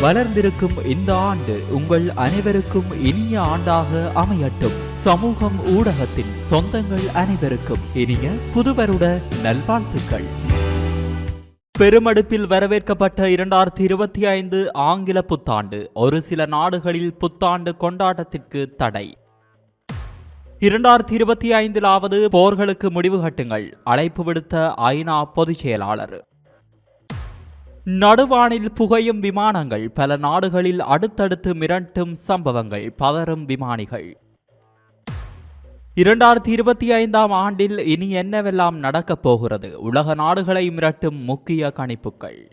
வளர்ந்திருக்கும் இந்த ஆண்டு உங்கள் அனைவருக்கும் இனிய ஆண்டாக அமையட்டும். சமூகம் ஊடகத்தின் சொந்தங்கள் அனைவருக்கும் இனிய புதுவருட நல்வாழ்த்துக்கள். பெருமடுப்பில் வரவேற்கப்பட்ட இரண்டாயிரத்தி இருபத்தி ஐந்து ஆங்கில புத்தாண்டு ஒரு சில நாடுகளில் புத்தாண்டு கொண்டாட்டத்திற்கு தடை. இரண்டாயிரத்தி இருபத்தி ஐந்திலாவது போர்களுக்கு முடிவு கட்டுங்கள். அழைப்பு விடுத்த ஐநா பொதுச் செயலாளர் நடுவானில் புகையும் விமானங்கள். பல நாடுகளில் அடுத்தடுத்து மிரட்டும் சம்பவங்கள். பதறும் விமானிகள். இரண்டாயிரத்தி இருபத்தி ஐந்தாம் ஆண்டில் இனி என்னவெல்லாம் நடக்கப் போகிறது? உலக நாடுகளை மிரட்டும் முக்கிய கணிப்புகள்.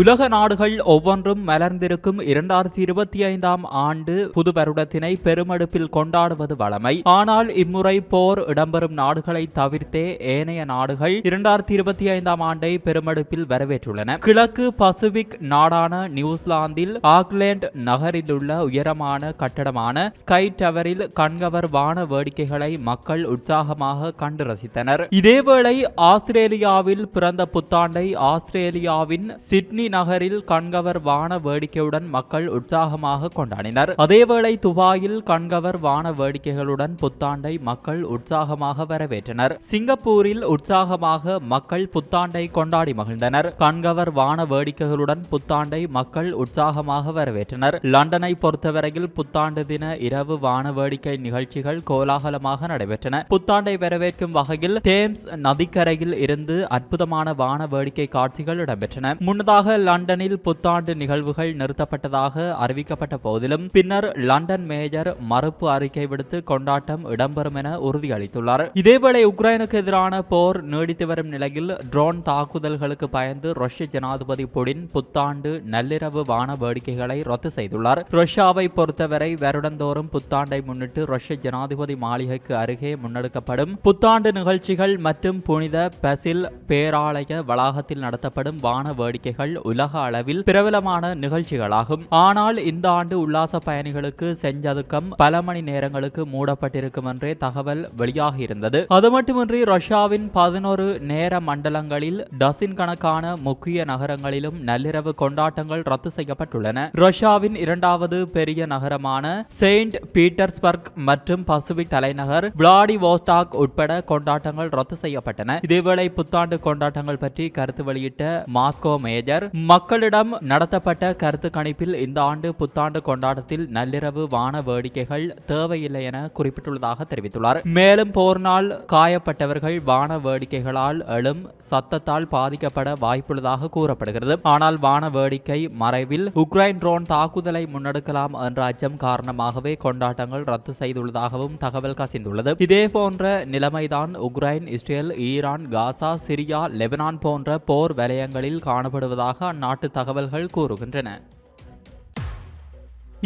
உலக நாடுகள் ஒவ்வொன்றும் மலர்ந்திருக்கும் இரண்டாயிரத்தி இருபத்தி ஐந்தாம் ஆண்டு புது வருடத்தினை பெருமடுப்பில் கொண்டாடுவது வழமை. ஆனால் இம்முறை போர் இடம்பெறும் நாடுகளை தவிர்த்தே ஏனைய நாடுகள் இரண்டாயிரத்தி இருபத்தி ஐந்தாம் ஆண்டை பெருமடுப்பில் வரவேற்றுள்ளன. கிழக்கு பசிபிக் நாடான நியூசிலாந்தில் ஆக்லேண்ட் நகரில் உள்ள உயரமான கட்டடமான ஸ்கை டவரில் கண்கவர் வான வேடிக்கைகளை மக்கள் உற்சாகமாக கண்டு ரசித்தனர். இதேவேளை ஆஸ்திரேலியாவில் பிறந்த புத்தாண்டை ஆஸ்திரேலியாவின் சிட்னி நகரில் கண்கவர் வான வேடிக்கையுடன் மக்கள் உற்சாகமாக கொண்டாடினர். அதேவேளை துபாயில் கண்கவர் வான வேடிக்கைகளுடன் புத்தாண்டை மக்கள் உற்சாகமாக வரவேற்றனர். சிங்கப்பூரில் உற்சாகமாக மக்கள் புத்தாண்டை கொண்டாடி மகிழ்ந்தனர். கண்கவர் வான வேடிக்கைகளுடன் புத்தாண்டை மக்கள் உற்சாகமாக வரவேற்றனர். லண்டனை பொறுத்தவரையில் புத்தாண்டு தின இரவு வான வேடிக்கை நிகழ்ச்சிகள் கோலாகலமாக நடைபெற்றன. புத்தாண்டை வரவேற்கும் வகையில் தேம்ஸ் நதிக்கரையில் இருந்து அற்புதமான வான வேடிக்கை காட்சிகள் இடம்பெற்றன. முன்னதாக லண்டனில் புத்தாண்டு நிகழ்வுகள் நிறுத்தப்பட்டதாக அறிவிக்கப்பட்ட போதிலும் பின்னர் லண்டன் மேஜர் மறுப்பு அறிக்கை விடுத்து கொண்டாட்டம் இடம்பெறும் என உறுதியளித்துள்ளார். இதேவேளை உக்ரைனுக்கு எதிரான போர் நீடித்து வரும் நிலையில் ட்ரோன் தாக்குதல்களுக்கு பயந்து ரஷ்ய ஜனாதிபதி புடின் புத்தாண்டு நள்ளிரவு வான வேடிக்கைகளை ரத்து செய்துள்ளார். ரஷ்யாவை பொறுத்தவரை வருடந்தோறும் புத்தாண்டை முன்னிட்டு ரஷ்ய ஜனாதிபதி மாளிகைக்கு அருகே முன்னெடுக்கப்படும் புத்தாண்டு நிகழ்ச்சிகள் மற்றும் புனித பசில் பேராலய வளாகத்தில் நடத்தப்படும் வான வேடிக்கைகள் உலக அளவில் பிரபலமான நிகழ்ச்சிகளாகும். ஆனால் இந்த ஆண்டு உல்லாச பயணிகளுக்கு செஞ்சதுக்கம் பல மணி நேரங்களுக்கு மூடப்பட்டிருக்கும் என்றே தகவல் வெளியாகியிருந்தது அது மட்டுமின்றி ரஷ்யாவின் பதினோரு நேர மண்டலங்களில் டசின் கணக்கான முக்கிய நகரங்களிலும் நள்ளிரவு கொண்டாட்டங்கள் ரத்து செய்யப்பட்டுள்ளன. ரஷ்யாவின் இரண்டாவது பெரிய நகரமான செயின்ட் பீட்டர்ஸ்பர்க் மற்றும் பசிபிக் தலைநகர் விளாடிவோஸ்டாக் உட்பட கொண்டாட்டங்கள் ரத்து செய்யப்பட்டன. இதேவேளை புத்தாண்டு கொண்டாட்டங்கள் பற்றி கருத்து வெளியிட்ட மாஸ்கோ மேஜர் மக்களிடம் நடத்தப்பட்ட கருத்து கணிப்பில் இந்த ஆண்டு புத்தாண்டு கொண்டாட்டத்தில் நள்ளிரவு வான வேடிக்கைகள் தேவையில்லை என குறிப்பிட்டுள்ளதாக தெரிவித்துள்ளார். மேலும் போர்னால் காயப்பட்டவர்கள் வான வேடிக்கைகளால் எழும் சத்தத்தால் பாதிக்கப்பட வாய்ப்புள்ளதாக கூறப்படுகிறது. ஆனால் வான வேடிக்கை மறைவில் உக்ரைன் ட்ரோன் தாக்குதலை முன்னெடுக்கலாம் என்ற அச்சம் காரணமாகவே கொண்டாட்டங்கள் ரத்து செய்துள்ளதாகவும் தகவல் கசிந்துள்ளது. இதே போன்ற நிலைமைதான் Ukraine Israel Iran Gaza Syria Lebanon போன்ற போர் வலயங்களில் காணப்படுவதாக அந்நாட்டு தகவல்கள் கூறுகின்றன.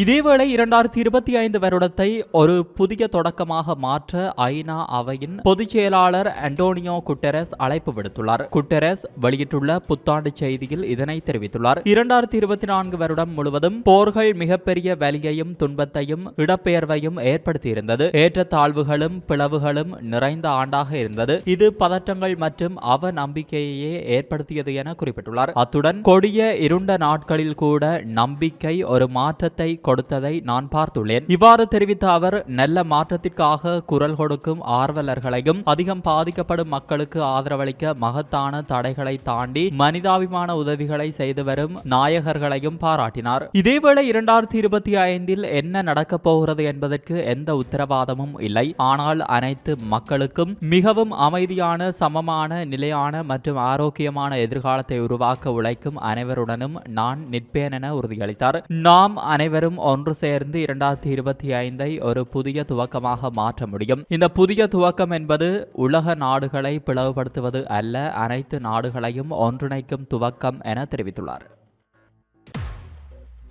இதேவேளை இரண்டாயிரத்தி இருபத்தி ஐந்து வருடத்தை ஒரு புதிய தொடக்கமாக மாற்ற ஐநா அவையின் பொதுச் செயலாளர் அண்டோனியோ குட்டரஸ் அழைப்பு விடுத்துள்ளார். குட்டரஸ் வெளியிட்டுள்ள புத்தாண்டு செய்தியில் இதனை தெரிவித்துள்ளார். இரண்டாயிரத்தி இருபத்தி நான்கு வருடம் முழுவதும் போர்கள் மிகப்பெரிய வலியையும் துன்பத்தையும் இடப்பெயர்வையும் ஏற்படுத்தியிருந்தது. ஏற்றத்தாழ்வுகளும் பிளவுகளும் நிறைந்த ஆண்டாக இருந்தது. இது பதற்றங்கள் மற்றும் அவ நம்பிக்கையையே ஏற்படுத்தியது என குறிப்பிட்டுள்ளார். அத்துடன் கொடிய இருண்ட நாட்களில் கூட நம்பிக்கை ஒரு மாற்றத்தை கொடுத்ததை நான் பார்த்துள்ளேன். இவ்வாறு தெரிவித்த அவர் நல்ல மாற்றத்திற்காக குரல் கொடுக்கும் ஆர்வலர்களையும் அதிகம் பாதிக்கப்படும் மக்களுக்கு ஆதரவளிக்க மகத்தான தடைகளை தாண்டி மனிதாபிமான உதவிகளை செய்து வரும் நாயகர்களையும் பாராட்டினார். இதேவேளை இரண்டாயிரத்தி இருபத்தி ஐந்தில் என்ன நடக்கப் போகிறது என்பதற்கு எந்த உத்தரவாதமும் இல்லை. ஆனால் அனைத்து மக்களுக்கும் மிகவும் அமைதியான சமமான நிலையான மற்றும் ஆரோக்கியமான எதிர்காலத்தை உருவாக்க உழைக்கும் அனைவருடனும் நான் நிற்பேன் என உறுதியளித்தார். நாம் அனைவரும் ஒன்று சேர்ந்து இரண்டாயிரத்தி இருபத்தி ஐந்தை ஒரு புதிய துவக்கமாக மாற்ற முடியும். இந்த புதிய துவக்கம் என்பது உலக நாடுகளை பிளவுபடுத்துவது அல்ல அனைத்து நாடுகளையும் ஒன்றிணைக்கும் துவக்கம் என தெரிவித்துள்ளார்.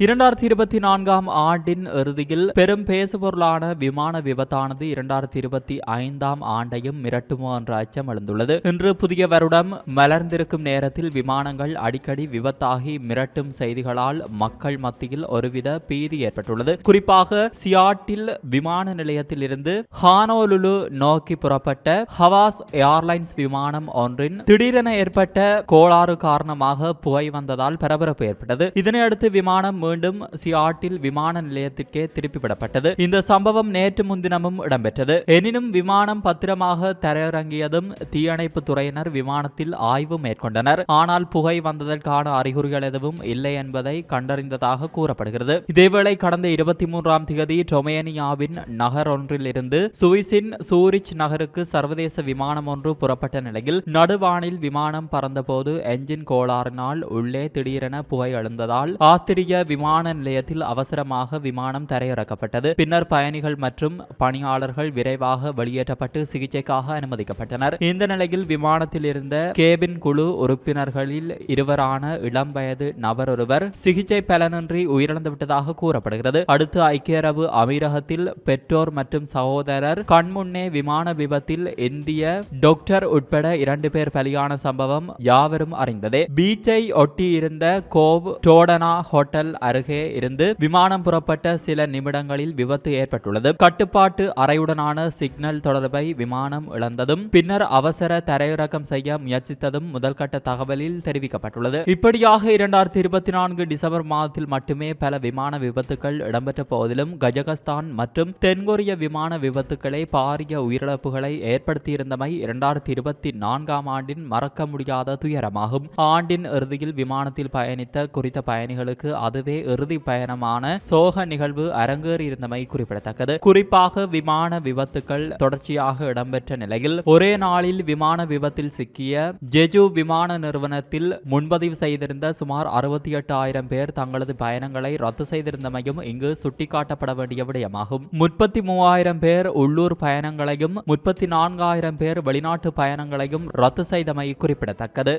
இரண்டாயிரத்தி இருபத்தி நான்காம் ஆண்டின் இறுதியில் பெரும் பேசுபொருளான விமான விபத்தானது இரண்டாயிரத்தி இருபத்தி ஐந்தாம் ஆண்டையும் மிரட்டுமோ என்ற அச்சம் எழுந்துள்ளது. இன்று புதிய வருடம் மலர்ந்திருக்கும் நேரத்தில் விமானங்கள் அடிக்கடி விபத்தாகி மிரட்டும் செய்திகளால் மக்கள் மத்தியில் ஒருவித பீதி ஏற்பட்டுள்ளது. குறிப்பாக சியாட்டில் விமான நிலையத்தில் இருந்து ஹானோலுலு நோக்கி புறப்பட்ட ஹவாஸ் ஏர்லைன்ஸ் விமானம் ஒன்றின் திடீரென ஏற்பட்ட கோளாறு காரணமாக புகை வந்ததால் பரபரப்பு ஏற்பட்டது. இதனையடுத்து விமானம் மீண்டும் சியாட்டில் விமான நிலையத்திற்கே திருப்பிவிடப்பட்டது. இந்த சம்பவம் நேற்று முன்தினமும் இடம்பெற்றது. எனினும் விமானம் பத்திரமாக தரையிறங்கியதும் தீயணைப்பு துறையினர் விமானத்தில் ஆய்வு மேற்கொண்டனர். ஆனால் புகை வந்ததற்கான அறிகுறிகள் எதுவும் இல்லை என்பதை கண்டறிந்ததாக கூறப்படுகிறது. இதேவேளை கடந்த இருபத்தி மூன்றாம் தேதி டொமேனியாவின் நகர் ஒன்றில் இருந்து சுவிஸின் சூரிச் நகருக்கு சர்வதேச விமானம் ஒன்று புறப்பட்ட நிலையில் நடுவானில் விமானம் பறந்தபோது என்ஜின் கோளாறினால் உள்ளே திடீரென புகை எழுந்ததால் ஆஸ்திரிய விமான நிலையத்தில் அவசரமாக விமானம் தரையிறக்கப்பட்டது. பின்னர் பயணிகள் மற்றும் பணியாளர்கள் விரைவாக வெளியேற்றப்பட்டு சிகிச்சைக்காக அனுமதிக்கப்பட்டனர். இந்த நிலையில் விமானத்தில் இருந்த கேபின் குழு உறுப்பினர்களில் இருவரான இளம் வயது நபர் ஒருவர் சிகிச்சை பலனின்றி உயிரிழந்துவிட்டதாக கூறப்படுகிறது. அடுத்து ஐக்கிய அரபு அமீரகத்தில் பெற்றோர் மற்றும் சகோதரர் கண்முன்னே விமான விபத்தில் இந்திய டாக்டர் உட்பட இரண்டு பேர் பலியான சம்பவம் யாவரும் அறிந்ததே. பீச்சை ஒட்டி இருந்த கோவ் டோடனா ஹோட்டல் அருகே இருந்து விமானம் புறப்பட்ட சில நிமிடங்களில் விபத்து ஏற்பட்டுள்ளது. கட்டுப்பாட்டு அறையுடனான சிக்னல் தொடர்பை விமானம் இழந்ததும் பின்னர் அவசர தரையிறக்கம் செய்ய முயற்சித்ததும் முதல்கட்ட தகவலில் தெரிவிக்கப்பட்டுள்ளது. இப்படியாக இரண்டாயிரத்தி இருபத்தி நான்கு டிசம்பர் மாதத்தில் மட்டுமே பல விமான விபத்துக்கள் இடம்பெற்ற போதிலும் கஜகஸ்தான் மற்றும் தென்கொரிய விமான விபத்துக்களை பாரிய உயிரிழப்புகளை ஏற்படுத்தியிருந்தமை இரண்டாயிரத்தி இருபத்தி நான்காம் ஆண்டின் மறக்க முடியாத துயரமாகும். ஆண்டின் இறுதியில் விமானத்தில் பயணித்த குறித்த பயணிகளுக்கு அதுவே இறுதி பயணமான சோக நிகழ்வு அரங்கேறியிருந்தமை குறிப்பிடத்தக்கது. குறிப்பாக விமான விபத்துக்கள் தொடர்ச்சியாக இடம்பெற்ற நிலையில் ஒரே நாளில் விமான விபத்தில் சிக்கிய ஜெஜு விமான நிறுவனத்தில் முன்பதிவு செய்திருந்த சுமார் அறுபத்தி எட்டு ஆயிரம் பேர் தங்களது பயணங்களை ரத்து செய்திருந்தமையும் இங்கு சுட்டிக்காட்டப்பட வேண்டிய விடயமாகும். முப்பத்தி மூவாயிரம் பேர் உள்ளூர் பயணங்களையும் முப்பத்தி நான்காயிரம் பேர் வெளிநாட்டு பயணங்களையும் ரத்து செய்தமை குறிப்பிடத்தக்கது.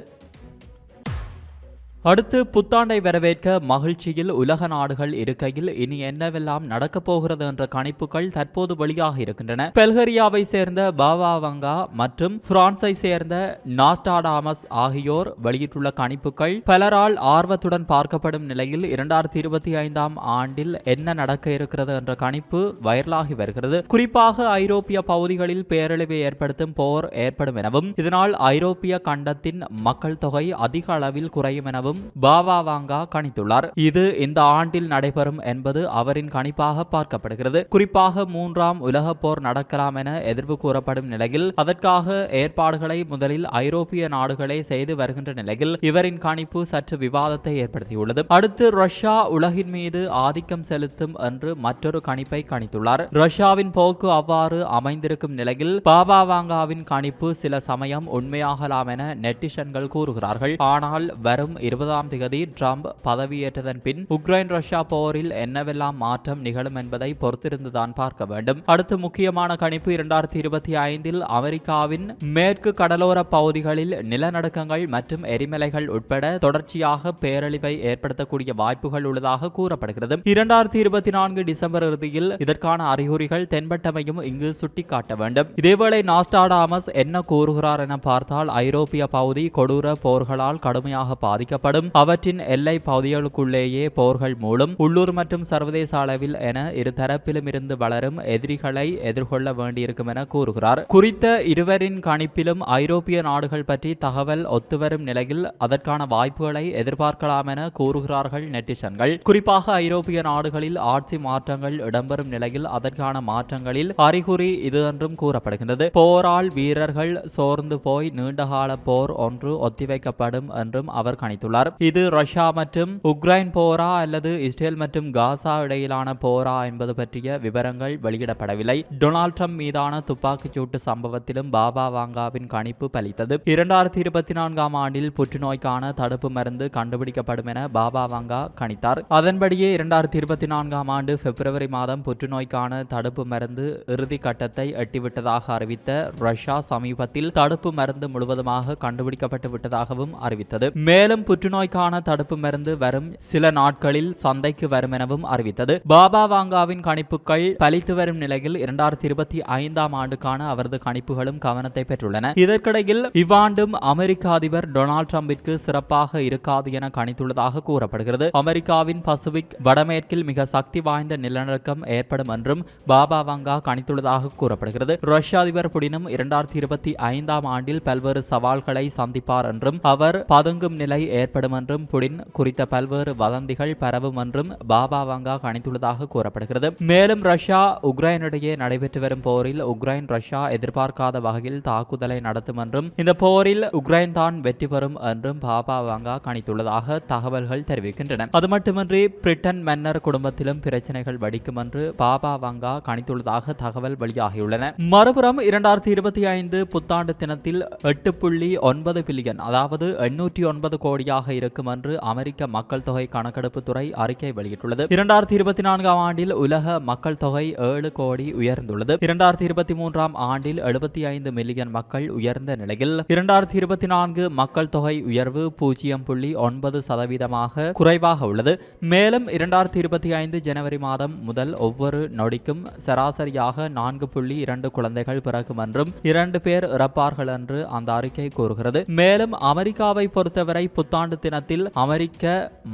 அடுத்து புத்தாண்டை வரவேற்க மகிழ்ச்சியில் உலக நாடுகள் இருக்கையில் இனி என்னவெல்லாம் நடக்கப் போகிறது என்ற கணிப்புகள் தற்போது வெளியாக இருக்கின்றன. பெல்கரியாவை சேர்ந்த பாவாவங்கா மற்றும் பிரான்ஸை சேர்ந்த நாஸ்டாடாமஸ் ஆகியோர் வெளியிட்டுள்ள கணிப்புகள் பலரால் ஆர்வத்துடன் பார்க்கப்படும் நிலையில் இரண்டாயிரத்தி இருபத்தி ஐந்தாம் ஆண்டில் என்ன நடக்க இருக்கிறது என்ற கணிப்பு வைரலாகி வருகிறது. குறிப்பாக ஐரோப்பிய பகுதிகளில் பேரழிவை ஏற்படுத்தும் போர் ஏற்படும் எனவும் இதனால் ஐரோப்பிய கண்டத்தின் மக்கள் தொகை அதிக அளவில் குறையும் எனவும் எனவும் பாபா வாங்கா கணித்துள்ளார். இது இந்த ஆண்டில் நடைபெறும் என்பது அவரின் கணிப்பாக பார்க்கப்படுகிறது. குறிப்பாக மூன்றாம் உலக போர் நடக்கலாம் என எதிர்வு கூறப்படும் நிலையில் அதற்காக ஏற்பாடுகளை முதலில் ஐரோப்பிய நாடுகளே செய்து வருகின்ற நிலையில் இவரின் கணிப்பு சற்று விவாதத்தை ஏற்படுத்தியுள்ளது. அடுத்து ரஷ்யா உலகின் மீது ஆதிக்கம் செலுத்தும் என்று மற்றொரு கணிப்பை கணித்துள்ளார். ரஷ்யாவின் போக்கு அவ்வாறு அமைந்திருக்கும் நிலையில் பாபா வாங்காவின் கணிப்பு சில சமயம் உண்மையாகலாம் என நெட்டிஷன்கள் கூறுகிறார்கள். ஆனால் வரும் இருபதாம் திகதி ட்ரம்ப் பதவியேற்றதன் பின் உக்ரைன் ரஷ்யா போரில் என்னவெல்லாம் மாற்றம் நிகழும் என்பதை பொறுத்திருந்துதான் பார்க்க வேண்டும். அடுத்து முக்கியமான கணிப்பு இரண்டாயிரத்தி இருபத்தி ஐந்தில் அமெரிக்காவின் மேற்கு கடலோர பகுதிகளில் நிலநடுக்கங்கள் மற்றும் எரிமலைகள் உட்பட தொடர்ச்சியாக பேரழிவை ஏற்படுத்தக்கூடிய வாய்ப்புகள் உள்ளதாக கூறப்படுகிறது. இரண்டாயிரத்தி இருபத்தி நான்கு டிசம்பர் இறுதியில் இதற்கான அறிகுறிகள் தென்பட்டமையும் இங்கு சுட்டிக்காட்ட வேண்டும். இதேவேளை நாஸ்டாடாமஸ் என்ன கூறுகிறார் என பார்த்தால் ஐரோப்பிய பகுதி கொடூர போர்களால் கடுமையாக பாதிக்கப்படும். ஏற்படும் அவற்றின் எல்லை பகுதிகளுக்குள்ளேயே போர்கள் மூலம் உள்ளூர் மற்றும் சர்வதேச அளவில் என இரு தரப்பிலும் இருந்து வளரும் எதிரிகளை எதிர்கொள்ள வேண்டியிருக்கும் என கூறுகிறார். குறித்த இருவரின் கணிப்பிலும் ஐரோப்பிய நாடுகள் பற்றி தகவல் ஒத்துவரும் நிலையில் அதற்கான வாய்ப்புகளை எதிர்பார்க்கலாம் என கூறுகிறார்கள் நெட்டிசன்கள். குறிப்பாக ஐரோப்பிய நாடுகளில் ஆட்சி மாற்றங்கள் இடம்பெறும் நிலையில் அதற்கான மாற்றங்களில் அறிகுறி இது என்றும் கூறப்படுகின்றது. போரால் வீரர்கள் சோர்ந்து போய் நீண்டகால போர் ஒன்று ஒத்திவைக்கப்படும் என்றும் அவர் கணித்துள்ளார். தெரிவித்துள்ளார் இது ரஷ்யா மற்றும் உக்ரைன் போரா அல்லது இஸ்ரேல் மற்றும் காசா இடையிலான போரா என்பது பற்றிய விவரங்கள் வெளியிடப்படவில்லை. டொனால்ட் ட்ரம்ப் மீதான துப்பாக்கிச் சூட்டு சம்பவத்திலும் பாபா வாங்காவின் கணிப்பு பலித்தது. இரண்டாயிரத்தி இருபத்தி நான்காம் ஆண்டில் புற்றுநோய்க்கான தடுப்பு மருந்து கண்டுபிடிக்கப்படும் என பாபா வாங்கா கணித்தார். அதன்படியே இரண்டாயிரத்தி இருபத்தி நான்காம் ஆண்டு பிப்ரவரி மாதம் புற்றுநோய்க்கான தடுப்பு மருந்து இறுதி கட்டத்தை எட்டிவிட்டதாக அறிவித்த ரஷ்யா சமீபத்தில் தடுப்பு மருந்து முழுவதுமாக கண்டுபிடிக்கப்பட்டு விட்டதாகவும் அறிவித்தது. மேலும் புற்று புற்றுநோய்க்கான தடுப்பு மருந்து வரும் சில நாட்களில் சந்தைக்கு வரும் எனவும் அறிவித்தது. பாபா வாங்காவின் கணிப்புகள் பலித்து வரும் நிலையில் இரண்டாயிரத்தி இருபத்தி ஐந்தாம் ஆண்டுக்கான அவரது கணிப்புகளும் கவனத்தை பெற்றுள்ளன. இதற்கிடையில் இவ்வாண்டும் அமெரிக்க அதிபர் டொனால்ட் ட்ரம்பிற்கு சிறப்பாக இருக்காது என கணித்துள்ளதாக கூறப்படுகிறது. அமெரிக்காவின் பசிபிக் வடமேற்கில் மிக சக்தி வாய்ந்த நிலநடுக்கம் ஏற்படும் என்றும் பாபா வாங்கா கணித்துள்ளதாக கூறப்படுகிறது. ரஷ்ய அதிபர் புடினும் இரண்டாயிரத்தி இருபத்தி ஐந்தாம் ஆண்டில் பல்வேறு சவால்களை சந்திப்பார் என்றும் அவர் பதுங்கும் நிலை ஏற்படும் என்றும் புடின் குறித்த பல்வேறு வதந்திகள் பரவும் என்றும் பாபா வாங்கா கணித்துள்ளதாக கூறப்படுகிறது. மேலும் ரஷ்யா உக்ரைனிடையே நடைபெற்று வரும் போரில் உக்ரைன் ரஷ்யா எதிர்பார்க்காத வகையில் தாக்குதலை நடத்தும் என்றும் இந்த போரில் உக்ரைன் தான் வெற்றி பெறும் என்றும் பாபா வாங்கா கணித்துள்ளதாக தகவல்கள் தெரிவிக்கின்றன. அது மட்டுமின்றி பிரிட்டன் மன்னர் குடும்பத்திலும் பிரச்சனைகள் வடிக்கும் என்று பாபா வாங்கா கணித்துள்ளதாக தகவல் வெளியாகியுள்ளன. மறுபுறம் இரண்டாயிரத்தி இருபத்தி ஐந்து புத்தாண்டு தினத்தில் எட்டு புள்ளி ஒன்பது பில்லியன் அதாவது எண்ணூற்றி ஒன்பது கோடியாக இருக்கும் என்று அமெரிக்க மக்கள் தொகை கணக்கெடுப்பு துறை அறிக்கை வெளியிட்டுள்ளது. இரண்டாயிரத்தி இருபத்தி நான்காம் ஆண்டில் உலக மக்கள் தொகை ஏழு கோடி உயர்ந்துள்ளது. இரண்டாயிரத்தி இருபத்தி மூன்றாம் ஆண்டில் எழுபத்தி ஐந்து மில்லியன் மக்கள் உயர்ந்த நிலையில் இரண்டாயிரத்தி இருபத்தி நான்கு மக்கள் தொகை உயர்வு பூஜ்ஜியம் புள்ளி ஒன்பது சதவீதமாக குறைவாக உள்ளது. மேலும் இரண்டாயிரத்தி இருபத்தி ஐந்து ஜனவரி மாதம் முதல் ஒவ்வொரு நொடிக்கும் சராசரியாக நான்கு புள்ளி இரண்டு குழந்தைகள் பிறக்கும் என்றும் இரண்டு பேர் இறப்பார்கள் என்று அந்த அறிக்கை கூறுகிறது. மேலும் அமெரிக்காவை பொறுத்தவரை புத்தாண்டு ஆண்டு தினத்தில் அமெரிக்க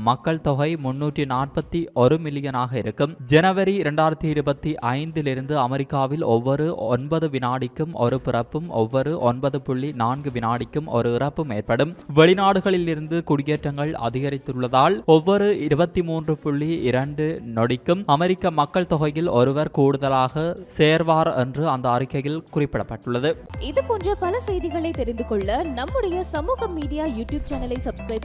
மக்கள் தொகை முன்னூற்றி நாற்பத்தி ஒரு மில்லியனாக இருக்கும். ஜனவரி இரண்டாயிரத்தி இருபத்தி ஐந்திலிருந்து அமெரிக்காவில் ஒவ்வொரு ஒன்பது வினாடிக்கும் ஒரு பிறப்பும் ஒவ்வொரு ஒன்பது புள்ளி நான்கு வினாடிக்கும் ஒரு இறப்பும் ஏற்படும். வெளிநாடுகளில் இருந்து குடியேற்றங்கள் அதிகரித்துள்ளதால் ஒவ்வொரு இருபத்தி மூன்று புள்ளி இரண்டு நொடிக்கும் அமெரிக்க மக்கள் தொகையில் ஒருவர் கூடுதலாக சேர்வார் என்று அந்த அறிக்கையில் குறிப்பிடப்பட்டுள்ளது. இது போன்ற பல செய்திகளை தெரிந்து கொள்ள நம்முடைய சமூக மீடியா யூடியூப் சேனலை சப்ஸ்கிரைப்